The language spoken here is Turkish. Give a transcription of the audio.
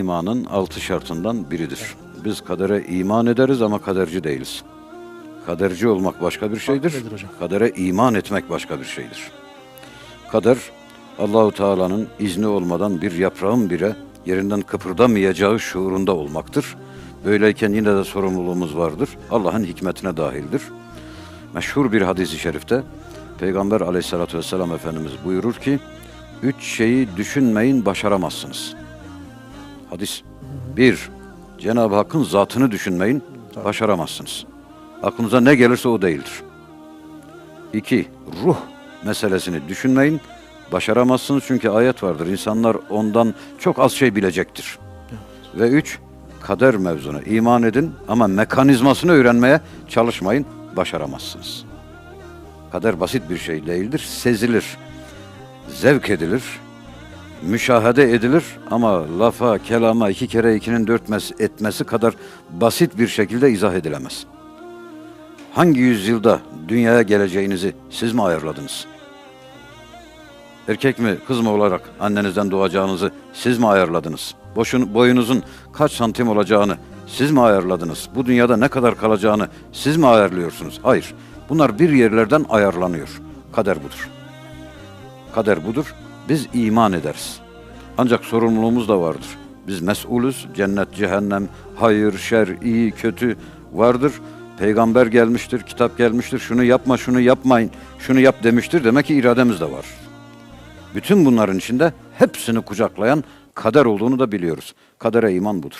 imanın altı şartından biridir. Biz kadere iman ederiz ama kaderci değiliz. Kaderci olmak başka bir şeydir. Kadere iman etmek başka bir şeydir. Kader Allahu Teala'nın izni olmadan bir yaprağın bile yerinden kıpırdamayacağı şuurunda olmaktır. Böyleyken yine de sorumluluğumuz vardır. Allah'ın hikmetine dahildir. Meşhur bir hadis-i şerifte Peygamber aleyhissalatü vesselam Efendimiz buyurur ki üç şeyi düşünmeyin başaramazsınız. Hadis. Bir, Cenab-ı Hakk'ın zatını düşünmeyin, başaramazsınız. Aklınıza ne gelirse o değildir. İki, ruh meselesini düşünmeyin, başaramazsınız çünkü ayet vardır. İnsanlar ondan çok az şey bilecektir. Ve üç, kader mevzuna iman edin ama mekanizmasını öğrenmeye çalışmayın, başaramazsınız. Kader basit bir şey değildir, sezilir, zevk edilir, müşahede edilir ama lafa, kelama iki kere ikinin dört mes- etmesi kadar basit bir şekilde izah edilemez. Hangi yüzyılda dünyaya geleceğinizi siz mi ayarladınız? Erkek mi kız mı olarak annenizden doğacağınızı siz mi ayarladınız? Boşun, boyunuzun kaç santim olacağını siz mi ayarladınız? Bu dünyada ne kadar kalacağını siz mi ayarlıyorsunuz? Hayır. Bunlar bir yerlerden ayarlanıyor. Kader budur. Kader budur. Biz iman ederiz. Ancak sorumluluğumuz da vardır. Biz mesulüz. Cennet, cehennem, hayır, şer, iyi, kötü vardır. Peygamber gelmiştir, kitap gelmiştir. Şunu yapma, şunu yapmayın, şunu yap demiştir. Demek ki irademiz de var. Bütün bunların içinde hepsini kucaklayan kader olduğunu da biliyoruz. Kadere iman budur.